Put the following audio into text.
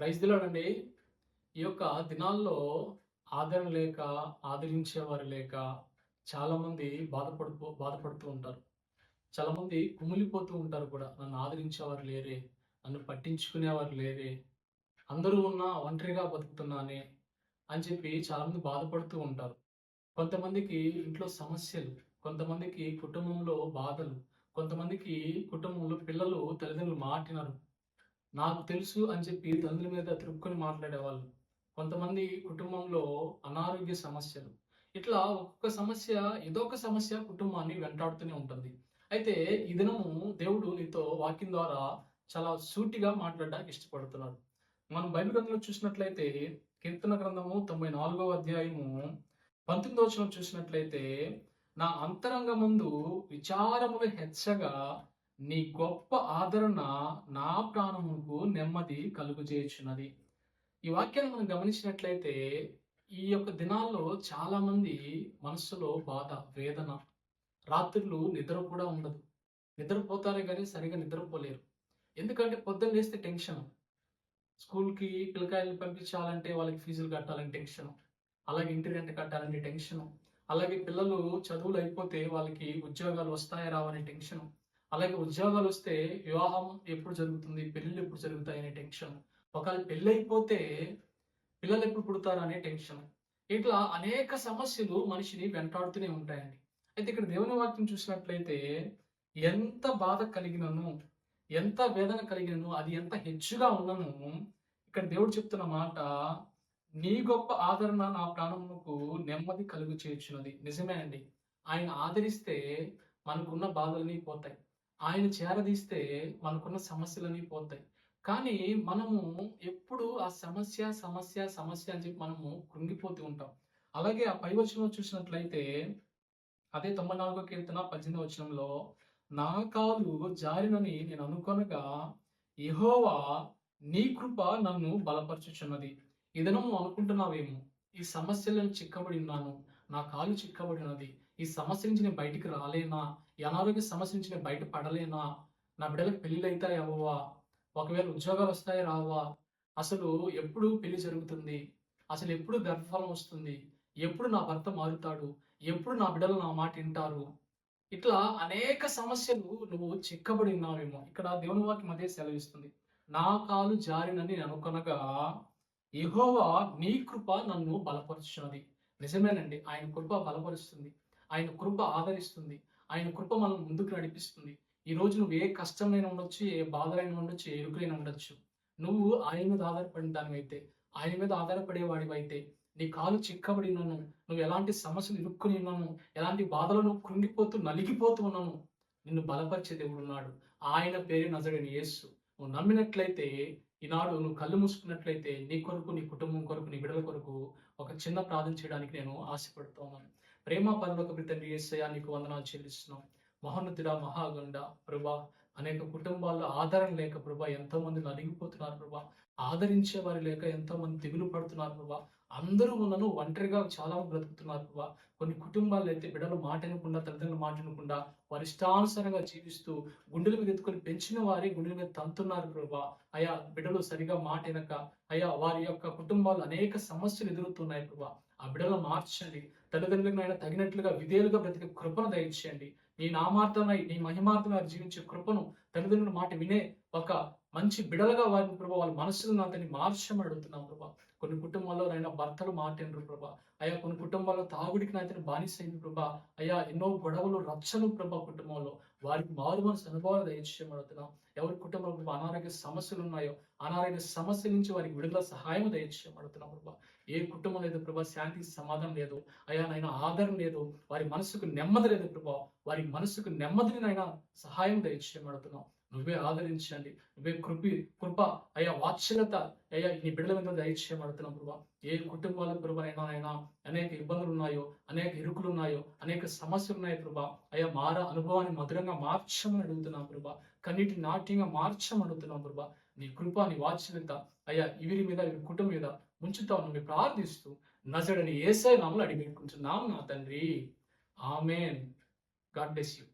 Praise ఈ యొక్క దినాల్లో ఆదరణ లేక ఆదరించేవారు లేక చాలామంది బాధపడుతూ బాధపడుతూ ఉంటారు. చాలామంది కుమిలిపోతూ ఉంటారు కూడా. నన్ను ఆదరించేవారు లేరే నన్ను పట్టించుకునేవారు లేరే అందరూ ఉన్నా ఒంటరిగా బతుకుతున్నానే అని చెప్పి చాలామంది బాధపడుతూ ఉంటారు. కొంతమందికి ఇంట్లో సమస్యలు కొంతమందికి కుటుంబంలో బాధలు కొంతమందికి కుటుంబంలో పిల్లలు తల్లిదండ్రులు మాటినారు. నాకు తెలుసు అని చెప్పి తండ్రి మీద తిరుక్కొని మాట్లాడేవాళ్ళు. కొంతమంది కుటుంబంలో అనారోగ్య సమస్యలు. ఇట్లా ఒక్కొక్క సమస్య ఏదో ఒక సమస్య కుటుంబాన్ని వెంటాడుతూనే ఉంటుంది. అయితే ఈ దినము దేవుడు నీతో వాక్యం ద్వారా చాలా సూటిగా మాట్లాడడానికి ఇష్టపడుతున్నాడు. మనం బైబిల్ గ్రంథంలో చూసినట్లయితే కీర్తన గ్రంథము తొంభై నాలుగవ అధ్యాయము పంతొమ్మిదవ వచనం చూసినట్లయితే నా అంతరంగ ముందు విచారములు హెచ్చగా నీ గొప్ప ఆదరణ నా ప్రాణముకు నెమ్మది కలుగు చేయుచున్నది ఈ వాక్యాన్ని మనం గమనించినట్లయితే ఈ యొక్క దినాల్లో చాలామంది మనసులో మనస్సులో బాధ వేదన రాత్రులు నిద్ర కూడా ఉండదు. నిద్రపోతారే కానీ సరిగా నిద్రపోలేరు. ఎందుకంటే పొద్దున్న లేస్తే టెన్షన్. స్కూల్కి పిల్లకాయలు పంపించాలంటే వాళ్ళకి ఫీజులు కట్టాలని టెన్షన్. అలాగే ఇంటి రెంట్ కట్టాలని టెన్షన్. అలాగే పిల్లలు చదువులు అయిపోతే వాళ్ళకి ఉద్యోగాలు వస్తాయా రావనే టెన్షన్. అలాగే ఉద్యోగాలు వస్తే వివాహం ఎప్పుడు జరుగుతుంది? పెళ్ళిళ్ళు ఎప్పుడు జరుగుతాయనే టెన్షన్. ఒకవేళ పెళ్ళి అయిపోతే పిల్లలు ఎప్పుడు పుడతారు అనే టెన్షన్. ఇట్లా అనేక సమస్యలు మనిషిని వెంటాడుతూనే ఉంటాయండి. అయితే ఇక్కడ దేవుని వాక్యం చూసినట్లయితే ఎంత బాధ కలిగినను ఎంత వేదన కలిగినను అది ఎంత హెచ్చుగా ఉన్నను ఇక్కడ దేవుడు చెప్తున్న మాట నీ గొప్ప ఆదరణ నా ప్రాణముకు నెమ్మది కలుగు చేర్చున్నది నిజమే అండి ఆయన ఆదరిస్తే మనకున్న బాధలన్నీ పోతాయి. ఆయన చేరదీస్తే మనకున్న సమస్యలన్నీ పోతాయి. కానీ మనము ఎప్పుడు ఆ సమస్య సమస్య సమస్య అని చెప్పి మనము కృంగిపోతూ ఉంటాం. అలాగే ఆ పై వచనంలో చూసినట్లయితే అదే తొంభై నాలుగో కీర్తన పద్దెనిమిది వచనంలో నా కాలు జారినని నేను అనుకొనగా ఎహోవా నీ కృప నన్ను బలపరచుచున్నది. ఇదనము అనుకుంటున్నావేమో? ఈ సమస్యలను చిక్కబడి ఉన్నాను. నా కాలు చిక్కబడినది. ఈ సమస్య నుంచి నేను బయటికి రాలేనా? ఈ అనారోగ్య సమస్య నుంచి నేను బయట పడలేనా నా బిడ్డలకు పెళ్ళిళ్ళు అవుతాయి అవ్వవా? ఒకవేళ ఉద్యోగాలు వస్తాయి రావా? అసలు ఎప్పుడు పెళ్ళి జరుగుతుంది? అసలు ఎప్పుడు గర్భఫలం వస్తుంది? ఎప్పుడు నా భర్త మారుతాడు? ఎప్పుడు నా బిడ్డలు నా మాట వింటారు? ఇట్లా అనేక సమస్యలు నువ్వు చిక్కబడి ఉన్నావేమో. ఇక్కడ దేవుని వాక్యం అదే సెలవిస్తుంది. నా కాలు జారినని నేను అనుకొనగా ఎహోవా నీ కృప నన్ను బలపరుచున్నది. నిజమేనండి ఆయన కృప బలపరుస్తుంది. ఆయన కృప ఆదరిస్తుంది. ఆయన కృప మనం ముందుకు నడిపిస్తుంది. ఈ రోజు నువ్వు ఏ కష్టమైన ఉండొచ్చు ఏ బాధలైన ఉండొచ్చు ఏ ఇరుకులైన ఉండొచ్చు. నువ్వు ఆయన మీద ఆధారపడిన దానివైతే ఆయన మీద ఆధారపడేవాడివైతే నీ కాలు చిక్కబడి ఉన్నాను నువ్వు ఎలాంటి సమస్యలు ఇరుక్కుని ఉన్నాను ఎలాంటి బాధలను కృంగిపోతూ నలిగిపోతూ ఉన్నాను నిన్ను బలపరిచే దేవుడు ఉన్నాడు. ఆయన పేరు నజడని యేసు. నువ్వు నమ్మినట్లయితే ఈనాడు నువ్వు కళ్ళు మూసుకున్నట్లయితే నీ కొరకు నీ కుటుంబం కొరకు నీ బిడ్డల కొరకు ఒక చిన్న ప్రార్థన చేయడానికి నేను ఆశపడుతూ ఉన్నాను. ప్రేమ పరలోక తండ్రి యేసయ్య నీకు వందనాలు చెల్లిస్తున్నాం. మహోన్నతుడా మహాగండ ప్రభా అనేక కుటుంబాల్లో ఆదరణ లేక ప్రభా ఎంతో మంది నలిగిపోతున్నారు ప్రభా. ఆదరించే వారి లేక ఎంతో మంది దిగులు పడుతున్నారు ప్రభా. అందరూ మనను ఒంటరిగా చాలా బ్రతుకుతున్నారు ప్రభా. కొన్ని కుటుంబాలు అయితే బిడ్డలు మాట వినకుండా తల్లిదండ్రులు మాట వినకుండా వారి ఇష్టానుసారంగా జీవిస్తూ గుండెల మీద ఎత్తుకొని పెంచిన వారి గుండెల మీద తంతున్నారు ప్రభా. అయా బిడ్డలు సరిగా మాట వినక అయా వారి యొక్క కుటుంబాలు అనేక సమస్యలు ఎదురుతున్నాయి ప్రభా. ఆ బిడ్డలు మార్చండి తల్లిదండ్రులకు ఆయన తగినట్లుగా విధేయులుగా బ్రతికే కృపను దయచేయండి. నీ నామార్థమై నీ మహిమార్థమై జీవించే కృపను తల్లిదండ్రుల మాట వినే ఒక మంచి బిడలుగా వారిని ప్రభా వాళ్ళ మనసులను అతన్ని మార్చమని అడుగుతున్నాం ప్రభా. కొన్ని కుటుంబాల్లో ఆయన భర్తలు మాటిండ్రు ప్రభా. అయ్యా కొన్ని కుటుంబాల్లో తాగుడికి నాయన బానిసైంది ప్రభా. అయ్యా ఎన్నో గొడవలు రచ్చలు ప్రభా కుటుంబంలో. వారికి మారు మనసు అనుభవాలు దయచేయమడుతున్నాం ఎవరి కుటుంబంలో ప్రభా అనారోగ్య సమస్యలు ఉన్నాయో అనారోగ్య సమస్య నుంచి వారికి విడుదల సహాయం దయచేయమడుతున్నాం ప్రభా. ఏ కుటుంబం లేదు ప్రభా శాంతికి సమాధానం లేదు అయ్యా నాయన ఆదరణ లేదు వారి మనసుకు నెమ్మది లేదు ప్రభా. వారి మనసుకు నెమ్మదిని నాయన సహాయం దయచేయమడుతున్నాం నువ్వే ఆదరించండి. నువ్వే కృపి కృప అయ్యా వాత్సల్యత అయ్యా నీ బిడ్డల మీద దయచేయమడుతున్నాం ప్రభా. ఏ కుటుంబాల ప్రభావైనా అయినా అనేక ఇబ్బందులు ఉన్నాయో అనేక ఇరుకులు ఉన్నాయో అనేక సమస్యలు ఉన్నాయి ప్రభా. అయ్యా మార అనుభవాన్ని మధురంగా మార్చమని అడుగుతున్నాం ప్రభా. కన్నీటి నాట్యంగా మార్చమని అడుగుతున్నాం ప్రభా. నీ కృప నీ వాత్సల్యత అయ్యా ఇవిరి మీద ఇవి కుటుంబం మీద ముంచుతావు నువ్వు ప్రార్థిస్తూ నజడని ఏసై నామలు అడిగి పెట్టుకుంటున్నాం నా తండ్రి. ఆమెన్. God bless you.